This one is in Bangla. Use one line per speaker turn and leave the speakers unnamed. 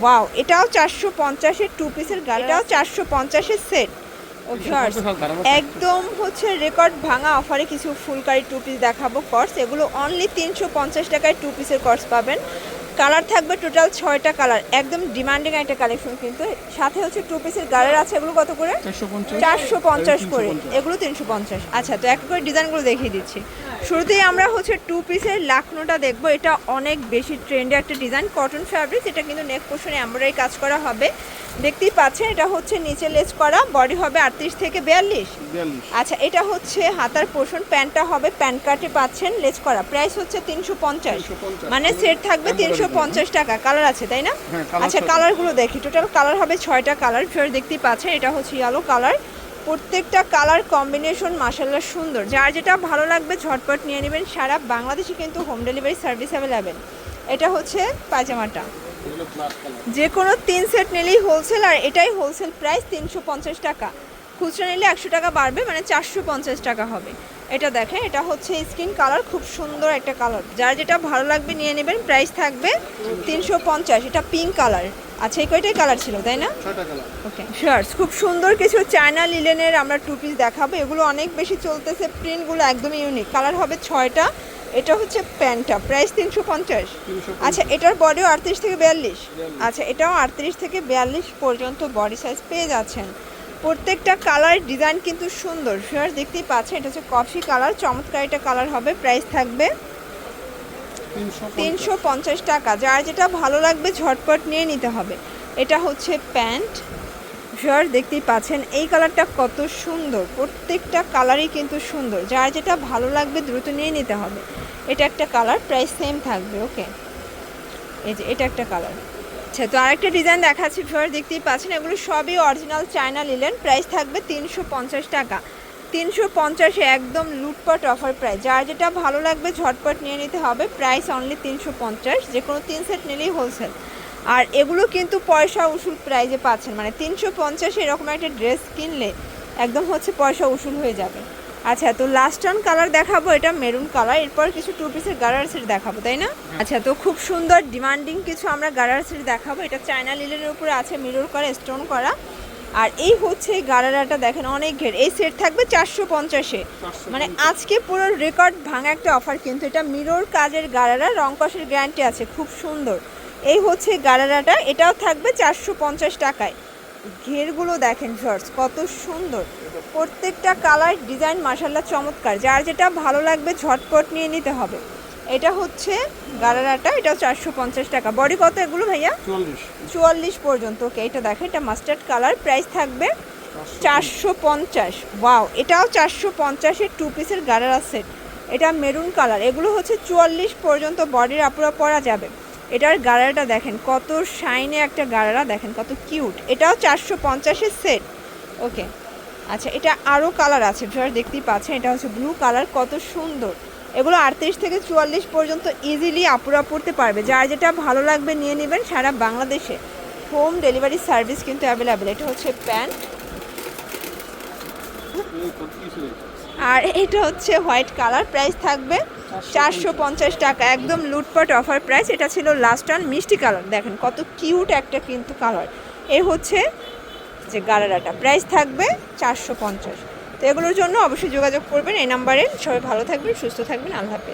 ওয়াও এটাও চারশো পঞ্চাশের টু পিসের এটাও চারশো পঞ্চাশের সেট একদম হচ্ছে রেকর্ড ভাঙা অফারে কিছু ফুলকারি টু পিস দেখাবো কর্স এগুলো অনলি তিনশো পঞ্চাশ টাকায় টু পিসের কর্স পাবেন। কালার থাকবে টোটাল ছয়টা কালার একদম ডিমান্ডিং একটা কালেকশন কিন্তু। সাথে হচ্ছে টু পিসের গাড়ির আছে এগুলো কত করে? চারশো পঞ্চাশ। করে। এগুলো তিনশো পঞ্চাশ। আচ্ছা তো এক করে ডিজাইনগুলো দেখিয়ে দিচ্ছি। শুরুতেই আমরা হচ্ছে টু পিসের লাখনোটা দেখব। এটা অনেক বেশি ট্রেন্ডে একটা ডিজাইন। কটন ফ্যাব্রিক এটা কিন্তু নেক পোর্শনে এমব্রয়ডারি কাজ করা হবে। দেখতেই পাচ্ছেন এটা হচ্ছে নিচে লেস করা। বডি হবে আটত্রিশ থেকে বিয়াল্লিশ। আচ্ছা এটা হচ্ছে হাতার পোর্শন প্যান্টটা হবে প্যান্ট কাটে পাচ্ছেন লেস করা। প্রাইস হচ্ছে তিনশো পঞ্চাশ। মানে সেট থাকবে তিনশো পঞ্চাশ টাকা কালার আছে তাই না?
হ্যাঁ,
আচ্ছা কালারগুলো দেখি। টোটাল কালার হবে ছয়টা কালার ফের দেখতেই পাচ্ছেন এটা হচ্ছে ইয়েলো কালার প্রত্যেকটা কালার কম্বিনেশন মাসাল্লাহ সুন্দর। যার যেটা ভালো লাগবে ঝটপট নিয়ে নেবেন। সারা বাংলাদেশে কিন্তু হোম ডেলিভারি সার্ভিস অ্যাভেলেবেল এটা হচ্ছে পায়জামাটা। যে কোনো তিন সেট নিলেই হোলসেল আর এটাই হোলসেল প্রাইস তিনশো পঞ্চাশ টাকা। খুচরা নিলে একশো টাকা বাড়বে মানে চারশো পঞ্চাশ টাকা হবে। এটা দেখেন এটা হচ্ছে স্কিন কালার খুব সুন্দর একটা কালার যার যেটা ভালো লাগবে নিয়ে নেবেন প্রাইস থাকবে তিনশো পঞ্চাশ এটা পিঙ্ক কালার আচ্ছা এই কয়টাই কালার ছিল তাই না? ওকে শিওর্স খুব সুন্দর কিছু চায়না লিলেনের আমরা টু পিস দেখাবো। এগুলো অনেক বেশি চলতেছে প্রিন্টগুলো একদমই ইউনিক কালার হবে ছয়টা এটা হচ্ছে প্যান্টটা প্রাইস তিনশো পঞ্চাশ? আচ্ছা এটার বডিও আটত্রিশ থেকে বিয়াল্লিশ? আচ্ছা এটাও আটত্রিশ থেকে বিয়াল্লিশ পর্যন্ত বডি সাইজ পেয়ে যাচ্ছেন। প্রত্যেকটা কালার ডিজাইন কিন্তু সুন্দর। শিওর দেখতেই পাচ্ছেন এটা হচ্ছে কফি কালার চমৎকার একটা কালার হবে প্রাইস থাকবে তিনশো পঞ্চাশ টাকা। যার যেটা ভালো লাগবে ঝটপট নিয়ে নিতে হবে। এটা হচ্ছে প্যান্ট। শিওর দেখতেই পাচ্ছেন এই কালারটা কত সুন্দর। প্রত্যেকটা কালারই কিন্তু সুন্দর। যার যেটা ভালো লাগবে দ্রুত নিয়ে নিতে হবে। এটা একটা কালার প্রাইস সেম থাকবে ওকে এই যে, এটা একটা কালার আচ্ছা তো আরেকটা ডিজাইন দেখাচ্ছি ফিওর দেখতেই পাচ্ছেন, এগুলো সবই অরিজিনাল চায়না নিলেন প্রাইস থাকবে তিনশো পঞ্চাশ টাকা। তিনশো পঞ্চাশে একদম লুটপাট অফার প্রাইস যার যেটা ভালো লাগবে, ঝটপট নিয়ে নিতে হবে প্রাইস অনলি তিনশো পঞ্চাশ যে কোনো তিন সেট নিলেই হোলসেল আর এগুলো কিন্তু পয়সা উসুল প্রাইজে পাচ্ছেন মানে তিনশো পঞ্চাশে এরকম একটা ড্রেস কিনলে একদম হচ্ছে পয়সা উসুল হয়ে যাবে। আচ্ছা তো লাস্ট অন কালার দেখাবো এটা মেরুন কালার এরপর কিছু টু পিসের গারার সেট দেখাবো তাই না? আচ্ছা তো খুব সুন্দর ডিমান্ডিং কিছু আমরা গারার সেট দেখাবো এটা চায়না লিলের উপরে আছে মিরর করা স্টোন করা। আর এই হচ্ছে এই গারারাটা দেখেন অনেক ঘের। এই সেট থাকবে চারশো পঞ্চাশে। মানে আজকে পুরো রেকর্ড ভাঙা একটা অফার কিন্তু এটা মিরর কাজের গারারা রং কষের গ্যারান্টি আছে খুব সুন্দর। এই হচ্ছে গারারাটা এটাও থাকবে চারশো পঞ্চাশ টাকায়। ঘেরগুলো দেখেন শর্টস কত সুন্দর। প্রত্যেকটা কালার ডিজাইন মাসাল্লাহ চমৎকার। যার যেটা ভালো লাগবে ঝটপট নিয়ে নিতে হবে। এটা হচ্ছে গারারাটা এটাও চারশো পঞ্চাশ টাকা। বডি কত এগুলো ভাইয়া? চুয়াল্লিশ। পর্যন্ত। ওকে এটা দেখো এটা মাস্টার্ড কালার প্রাইস থাকবে চারশো পঞ্চাশ। ওয়াও এটাও চারশো পঞ্চাশের টু পিসের গারারা সেট এটা মেরুন কালার এগুলো হচ্ছে চুয়াল্লিশ পর্যন্ত বডির আপুরা পরা যাবে। এটার গারারাটা দেখেন, কত শাইনে একটা গারারা দেখেন, কত কিউট এটাও চারশো পঞ্চাশের সেট ওকে আচ্ছা এটা আরও কালার আছে ভিউয়ার দেখতেই পাচ্ছেন, এটা হচ্ছে ব্লু কালার কত সুন্দর। এগুলো আটত্রিশ থেকে চুয়াল্লিশ পর্যন্ত ইজিলি আপুরা পড়তে পারবে। যার যেটা ভালো লাগবে নিয়ে নেবেন সারা বাংলাদেশে। হোম ডেলিভারি সার্ভিস কিন্তু অ্যাভেলেবেল এটা হচ্ছে প্যান্ট। আর এটা হচ্ছে হোয়াইট কালার প্রাইস থাকবে চারশো পঞ্চাশ টাকা। একদম লুটপাট অফার প্রাইস। এটা ছিল লাস্ট অন মিষ্টি কালার। দেখেন কত কিউট একটা কিন্তু কালার। এ হচ্ছে যে গালারাটা প্রাইস থাকবে চারশো পঞ্চাশ। তো এগুলোর জন্য অবশ্যই যোগাযোগ করবেন। এই নাম্বারে সবাই ভালো থাকবেন, সুস্থ থাকবেন। আল্লাহ হাফেজ।